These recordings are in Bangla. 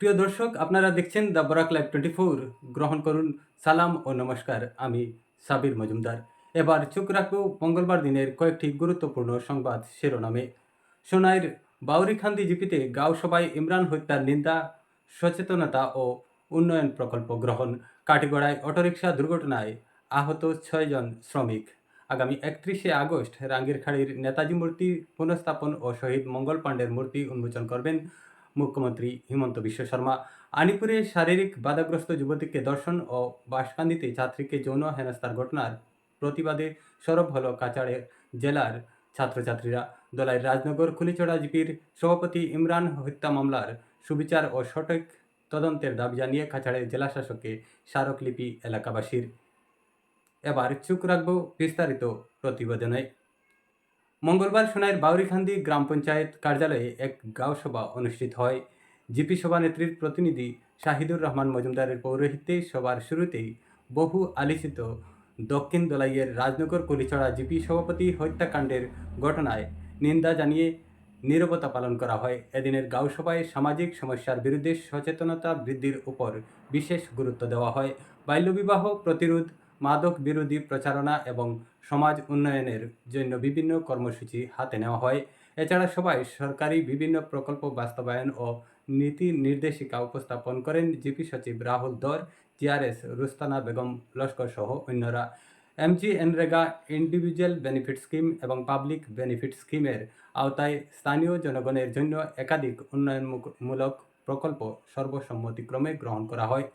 প্রিয় দর্শক, আপনারা দেখছেন the Barak live twenty four গ্রহণ করুন, সালাম ও নমস্কার। আমি সাবির মজুমদার। এবার চোখ রাখব মঙ্গলবার দিনের কয়েকটি গুরুত্বপূর্ণ সংবাদ শিরোনামে। সোনাইর বাউরিখান্দি জিপিতে গাঁও সভায় ইমরান হত্যার নিন্দা, সচেতনতা ও উন্নয়ন প্রকল্প গ্রহণ। কাটিগড়ায় অটোরিকশা দুর্ঘটনায় আহত ছয়জন শ্রমিক। আগামী একত্রিশে আগস্ট রাঙ্গিরখাড়ির নেতাজি মূর্তি পুনঃস্থাপন ও শহীদ মঙ্গল পাণ্ডের মূর্তি উন্মোচন করবেন মুখ্যমন্ত্রী হিমন্ত বিশ্ব শর্মা। আনিপুরে শারীরিক বাধাগ্রস্ত যুবতীকে দর্শন ও বাসকান্দিতে ছাত্রীকে যৌন হেনস্থার ঘটনার প্রতিবাদে সরব হল কাছাড়ের জেলার ছাত্রছাত্রীরা। দলাই রাজনগর খুলিচড়া জিপির সভাপতি ইমরান হত্যা মামলার সুবিচার ও সঠিক তদন্তের দাবি জানিয়ে কাছাড়ের জেলা শাসককে স্মারকলিপি এলাকাবাসীর। এবার চুপ রাখব বিস্তারিত প্রতিবেদনে। মঙ্গলবার সোনাইয়ের বাউরিখান্দি গ্রাম পঞ্চায়েত কার্যালয়ে এক গাঁও সভা অনুষ্ঠিত হয়। জিপি সভানেত্রীর প্রতিনিধি শাহিদুর রহমান মজুমদারের পৌরোহিত্যে সভার শুরুতেই বহু আলোচিত দক্ষিণ দলাইয়ের রাজনগর কলিছড়া জিপি সভাপতি হত্যাকাণ্ডের ঘটনায় নিন্দা জানিয়ে নীরবতা পালন করা হয়। এদিনের গাঁও সভায় সামাজিক সমস্যার বিরুদ্ধে সচেতনতা বৃদ্ধির উপর বিশেষ গুরুত্ব দেওয়া হয়। বাল্যবিবাহ প্রতিরোধ মাদক বিরোধী প্রচারণা এবং সমাজ উন্নয়নের জন্য বিভিন্ন কর্মসূচি হাতে নেওয়া হয়। এছাড়া সবাই সরকারি বিভিন্ন প্রকল্প বাস্তবায়ন ও নীতি নির্দেশিকা উপস্থাপন করেন জিপি সচিব রাহুল দর জিআরএস রুস্তানা বেগম লস্কর সহ অন্যরা। MG NREGA individual benefit scheme এবং পাবলিক বেনিফিট স্কিমের আওতায় স্থানীয় জনগণের জন্য একাধিক উন্নয়নমূলক প্রকল্প সর্বসম্মতিক্রমে গ্রহণ করা হয়।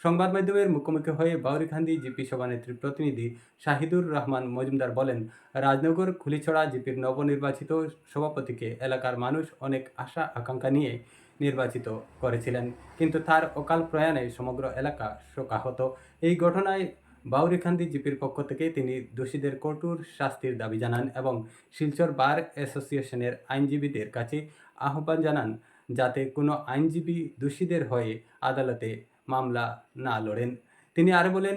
সংবাদ মাধ্যমের মুখোমুখি হয়ে বাউরিখান্দি জিপি সভানেত্রীর প্রতিনিধি শাহিদুর রহমান মজুমদার বলেন, রাজনগর খুলিছড়া জিপির নবনির্বাচিত সভাপতিকে এলাকার মানুষ অনেক আশা, আকাঙ্ক্ষা নিয়ে নির্বাচিত করেছিলেন। কিন্তু তার অকাল প্রয়াণে সমগ্র এলাকা শোকাহত। এই ঘটনায় বাউরিখান্দি জিপির পক্ষ থেকে তিনি দোষীদের কঠোর শাস্তির দাবি জানান এবং শিলচর বার অ্যাসোসিয়েশনের আইনজীবীদের কাছে আহ্বান জানান যাতে কোনো আইনজীবী দোষীদের হয়ে আদালতে মামলা না লড়েন। তিনি আরও বলেন,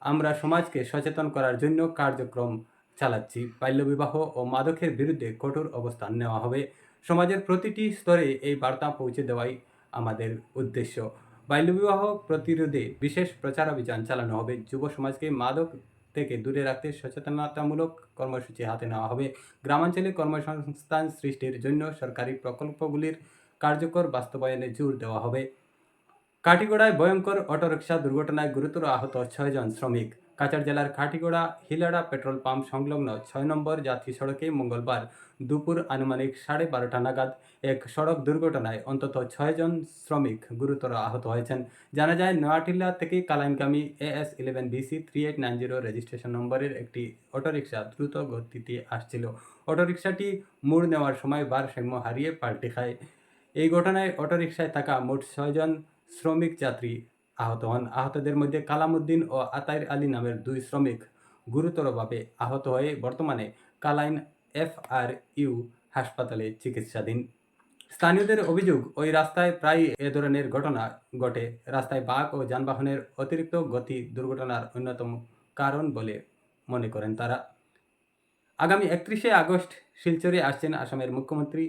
আমরা সমাজকে সচেতন করার জন্য কার্যক্রম চালাচ্ছি। বাল্যবিবাহ ও মাদকের বিরুদ্ধে কঠোর অবস্থান নেওয়া হবে। সমাজের প্রতিটি স্তরে এই বার্তা পৌঁছে দেওয়াই আমাদের উদ্দেশ্য। বাল্যবিবাহ প্রতিরোধে বিশেষ প্রচারাভিযান চালানো হবে। যুব সমাজকে মাদক থেকে দূরে রাখতে সচেতনতামূলক কর্মসূচি হাতে নেওয়া হবে। গ্রামাঞ্চলে কর্মসংস্থান সৃষ্টির জন্য সরকারি প্রকল্পগুলির কার্যকর বাস্তবায়নে জোর দেওয়া হবে। কাটিগড়ায় ভয়ঙ্কর অটোরিকশা দুর্ঘটনায় গুরুতর আহত ছয়জন শ্রমিক। কাছাড় জেলার কাটিগড়া হিলাড়া পেট্রোল পাম্প সংলগ্ন ছয় নম্বর জাতীয় সড়কে মঙ্গলবার দুপুর আনুমানিক সাড়ে বারোটা নাগাদ এক সড়ক দুর্ঘটনায় অন্তত ছয়জন শ্রমিক গুরুতর আহত হয়েছেন। জানা যায়, নোয়াটিল্লা থেকে কালাইনগামী AS eleven BC three eight nine zero registration নম্বরের একটি অটোরিকশা দ্রুত গতিতে আসছিল। অটোরিকশাটি মোড় নেওয়ার সময় ভারসাম্য হারিয়ে পাল্টে খায়। এই ঘটনায় অটোরিকশায় থাকা মোট ছয়জন শ্রমিক যাত্রী আহত হন। আহতদের মধ্যে কালামুদ্দিন ও আতাইর আলী নামের দুই শ্রমিক গুরুতরভাবে আহত হয়ে বর্তমানে কালাইন এফ আর ইউ হাসপাতালে চিকিৎসাধীন। স্থানীয়দের অভিযোগ, ওই রাস্তায় প্রায় এ ধরনের ঘটনা ঘটে। রাস্তায় বাঘ ও যানবাহনের অতিরিক্ত গতি দুর্ঘটনার অন্যতম কারণ বলে মনে করেন তারা। আগামী একত্রিশে আগস্ট শিলচরে আসছেন আসামের মুখ্যমন্ত্রী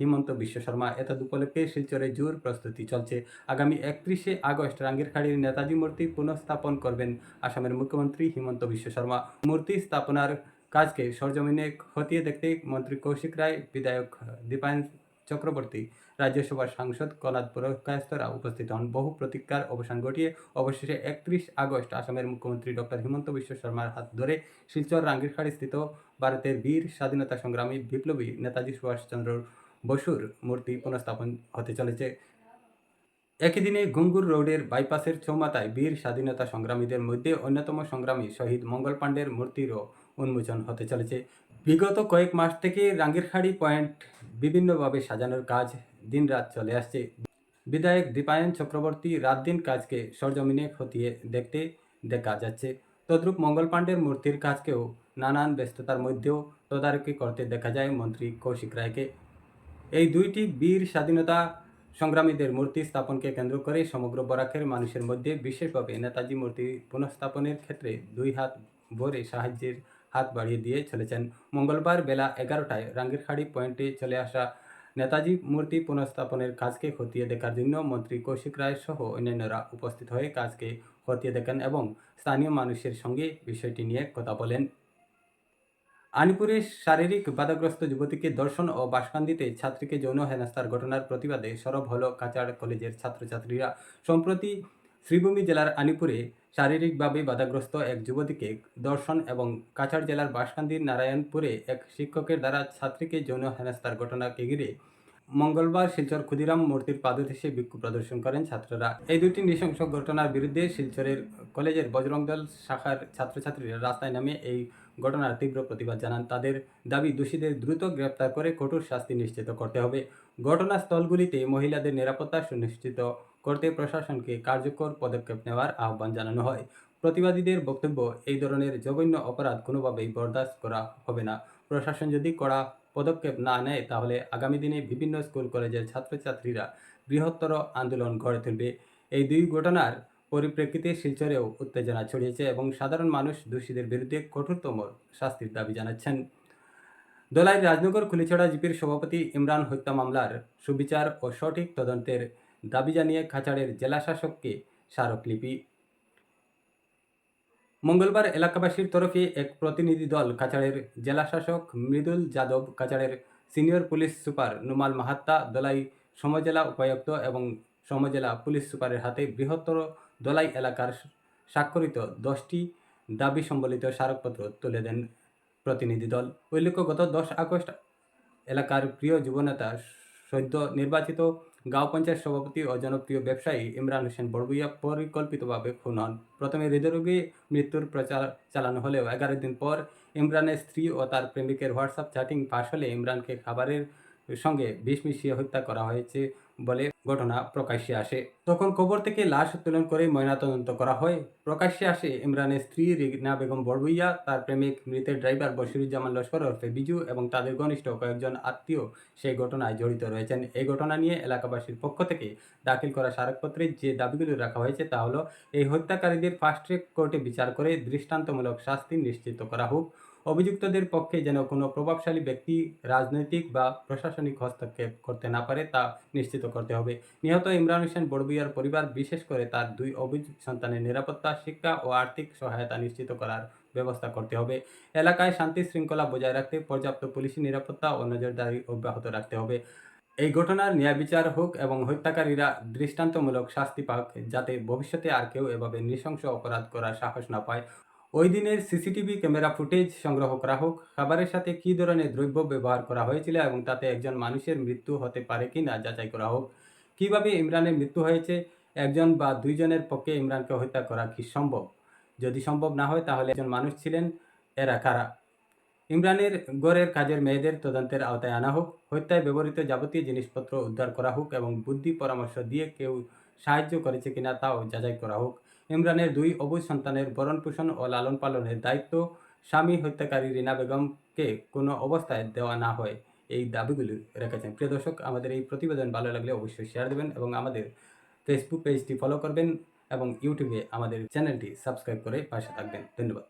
হিমন্ত বিশ্ব শর্মা এতদ উপলক্ষে শিলচরে জোর প্রস্তুতি চলছে। আগামী একত্রিশে আগস্ট রাঙ্গিরখাড়ির নেতাজি মূর্তি পুনঃস্থাপন করবেন আসামের মুখ্যমন্ত্রী হিমন্ত বিশ্ব শর্মা। মূর্তি স্থাপনার কাজকে সরজমিনে খতিয়ে দেখতে মন্ত্রী কৌশিক রায়, বিধায়ক দীপায়ন চক্রবর্তী, রাজ্যসভার সাংসদ কলাদ পুরকায়স্তরা উপস্থিত হন। বহু প্রতীক্ষার অবসান ঘটিয়ে অবশেষে একত্রিশ আগস্ট আসামের মুখ্যমন্ত্রী ডক্টর হিমন্ত বিশ্ব শর্মার হাত ধরে শিলচর রাঙ্গিরখাড়ি স্থিত ভারতের বীর স্বাধীনতা সংগ্রামী বিপ্লবী নেতাজি সুভাষচন্দ্র বসুর মূর্তি পুনঃস্থাপন হতে চলেছে। একই দিনে গুঙ্গুর রোডের বাইপাসের চৌমাথায় বীর স্বাধীনতা সংগ্রামীদের মধ্যে অন্যতম সংগ্রামী শহীদ মঙ্গল পাণ্ডের মূর্তিরও উন্মোচন হতে চলেছে। বিগত কয়েক মাস থেকে রাঙ্গিরখাড়ি পয়েন্ট বিভিন্নভাবে সাজানোর কাজ দিনরাত চলে আসছে। বিধায়ক দীপায়ন চক্রবর্তী রাত দিন কাজকে সরজমিনে খতিয়ে দেখতে দেখা যাচ্ছে। তদ্রূপ মঙ্গল পাণ্ডের মূর্তির কাজকেও নানান ব্যস্ততার মধ্যেও তদারকি করতে দেখা যায় মন্ত্রী কৌশিক রায়কে। এই দুইটি বীর স্বাধীনতা সংগ্রামীদের মূর্তি স্থাপনকে কেন্দ্র করে সমগ্র বরাকের মানুষের মধ্যে বিশেষভাবে নেতাজি মূর্তি পুনঃস্থাপনের ক্ষেত্রে দুই হাত ভরে সাহায্যের হাত বাড়িয়ে দিয়ে চলেছেন। মঙ্গলবার বেলা এগারোটায় রাঙ্গিরখাড়ি পয়েন্টে চলে আসা নেতাজি মূর্তি পুনঃস্থাপনের কাজকে খতিয়ে দেখার জন্য মন্ত্রী কৌশিক রায় সহ অন্যান্যরা উপস্থিত হয়ে কাজকে খতিয়ে দেখেন এবং স্থানীয় মানুষের সঙ্গে বিষয়টি নিয়ে কথা বলেন। আনিপুরে শারীরিক বাধাগ্রস্ত যুবতীকে দর্শন ও বাসকান্দিতে ছাত্রীকে যৌন হেনস্থার ঘটনার প্রতিবাদে সরব হল কাচাড় কলেজের ছাত্রছাত্রীরা। সম্প্রতি শ্রীভূমি জেলার আনিপুরে শারীরিকভাবে বাধাগ্রস্ত এক যুবতীকে দর্শন এবং কাছাড় জেলার বাসকান্দির নারায়ণপুরে এক শিক্ষকের দ্বারা ছাত্রীকে যৌন হেনস্থার ঘটনাকে ঘিরে মঙ্গলবার শিলচর ক্ষুদিরাম মূর্তির পাদদেশে বিক্ষোভ প্রদর্শন করেন ছাত্ররা। এই দুটি নৃশংস ঘটনার বিরুদ্ধে শিলচরের কলেজের বজরং দল শাখার ছাত্রছাত্রীরা রাস্তায় নামে এই ঘটনার তীব্র প্রতিবাদ জানান। তাদের দাবি, দোষীদের দ্রুত গ্রেপ্তার করে কঠোর শাস্তি নিশ্চিত করতে হবে। ঘটনাস্থলগুলিতে মহিলাদের নিরাপত্তা সুনিশ্চিত করতে প্রশাসনকে কার্যকর পদক্ষেপ নেওয়ার আহ্বান জানানো হয়। প্রতিবাদীদের বক্তব্য, এই ধরনের জঘন্য অপরাধ কোনোভাবেই বরদাস্ত করা হবে না। প্রশাসন যদি কড়া পদক্ষেপ না নেয়, তাহলে আগামী দিনে বিভিন্ন স্কুল, কলেজের ছাত্রছাত্রীরা বৃহত্তর আন্দোলন গড়ে তুলবে। এই দুই ঘটনার পরিপ্রেক্ষিতে শিলচরেও উত্তেজনা ছড়িয়েছে এবং সাধারণ মানুষ দোষীদের বিরুদ্ধে কঠোরতম শাস্তির দাবি জানাচ্ছেন। দোলাই রাজনগর খুলিছড়া জিপির সভাপতি ইমরান হত্যা মামলার সুবিচার ও সঠিক তদন্তের দাবি জানিয়ে খাচাড়ের জেলাশাসককে স্মারকলিপি। মঙ্গলবার এলাকাবাসীর তরফে এক প্রতিনিধি দল কাছাড়ের জেলাশাসক মৃদুল যাদব কাছাড়ের senior police super Numal Mahatta, Dholai সমজেলা উপায়ুক্ত এবং সমজেলা পুলিশ সুপারের হাতে বৃহত্তর দলাই এলাকার স্বাক্ষরিত দশটি দাবি সম্বলিত স্মারকপত্র তুলে দেন প্রতিনিধি দল। উল্লেখ্য, গত দশ আগস্ট এলাকার প্রিয় যুবনেতা সদ্য নির্বাচিত গাঁও পঞ্চায়েত সভাপতি ও জনপ্রিয় ব্যবসায়ী ইমরান হোসেন বড়বুইয়া পরিকল্পিতভাবে খুন হন। প্রথমে হৃদরোগে মৃত্যুর প্রচার চালানো হলেও এগারো দিন পর ইমরানের স্ত্রী ও তার প্রেমিকের হোয়াটসঅ্যাপ চ্যাটিং পাশ হলে ইমরানকে খাবারের সঙ্গে বিষ মিশিয়ে হত্যা করা হয়েছে। বলে ঘটনা প্রকাশ্যে আসে। তখন কবর থেকে লাশ উত্তোলন করে ময়নাতদন্ত করা হয়। প্রকাশ্যে আসে ইমরানের স্ত্রী রিগনা বেগম বড়বুইয়া তার প্রেমিক মৃতের ড্রাইভার বশিরুজ্জামান লস্কর ওরফে বিজু এবং তাদের ঘনিষ্ঠ কয়েকজন আত্মীয় সেই ঘটনায় জড়িত রয়েছেন। এই ঘটনা নিয়ে এলাকাবাসীর পক্ষ থেকে দাখিল করা স্মারকপত্রে যে দাবিগুলি রাখা হয়েছে তা হলো, এই হত্যাকারীদের ফাস্ট ট্র্যাক কোর্টে বিচার করে দৃষ্টান্তমূলক শাস্তি নিশ্চিত করা হোক। অভিযুক্তদের পক্ষে যেন কোনো প্রভাবশালী ব্যক্তি রাজনৈতিক বা প্রশাসনিক হস্তক্ষেপ করতে না পারে তা নিশ্চিত করতে হবে। নিহত ইমরান হোসেন বড়বুইয়ার পরিবার, বিশেষ করে তার দুই অভিযুক্ত সন্তানের নিরাপত্তা, শিক্ষা ও আর্থিক সহায়তা নিশ্চিত করার ব্যবস্থা করতে হবে। এলাকায় শান্তি শৃঙ্খলা বজায় রাখতে পর্যাপ্ত পুলিশি নিরাপত্তা ও নজরদারি অব্যাহত রাখতে হবে। এই ঘটনার ন্যায় বিচার হোক এবং হত্যাকারীরা দৃষ্টান্তমূলক শাস্তি পাক, যাতে ভবিষ্যতে আর কেউ এভাবে নৃশংস অপরাধ করার সাহস না পায়। ওই দিনের সিসিটিভি ক্যামেরা ফুটেজ সংগ্রহ করা হোক, খাবারের সাথে কী ধরনের দ্রব্য ব্যবহার করা হয়েছিল এবং তাতে একজন মানুষের মৃত্যু হতে পারে কি না যাচাই করা হোক, কীভাবে ইমরানের মৃত্যু হয়েছে, একজন বা দুইজনের পক্ষে ইমরানকে হত্যা করা কি সম্ভব? যদি সম্ভব না হয় তাহলে একজন মানুষ ছিলেন, এরা কারা? ইমরানের গড়ের কাজের মেয়েদের তদন্তের আওতায় আনা হোক, হত্যায় ব্যবহৃত যাবতীয় জিনিসপত্র উদ্ধার করা হোক এবং বুদ্ধি পরামর্শ দিয়ে কেউ সাহায্য করেছে কিনা তাও যাচাই করা হোক। ইমরানের দুই অবুজ সন্তানের ভরণ পোষণ ও লালন পালনের দায়িত্ব স্বামী হত্যাকারী রিনা বেগমকে কোনো অবস্থায় দেওয়া না হয়। এই দাবিগুলি রেখেছেন। প্রিয় দর্শক, আমাদের এই প্রতিবেদন ভালো লাগলে অবশ্যই শেয়ার দেবেন এবং আমাদের ফেসবুক পেজটি ফলো করবেন এবং ইউটিউবে আমাদের চ্যানেলটি সাবস্ক্রাইব করে পাশে থাকবেন। ধন্যবাদ।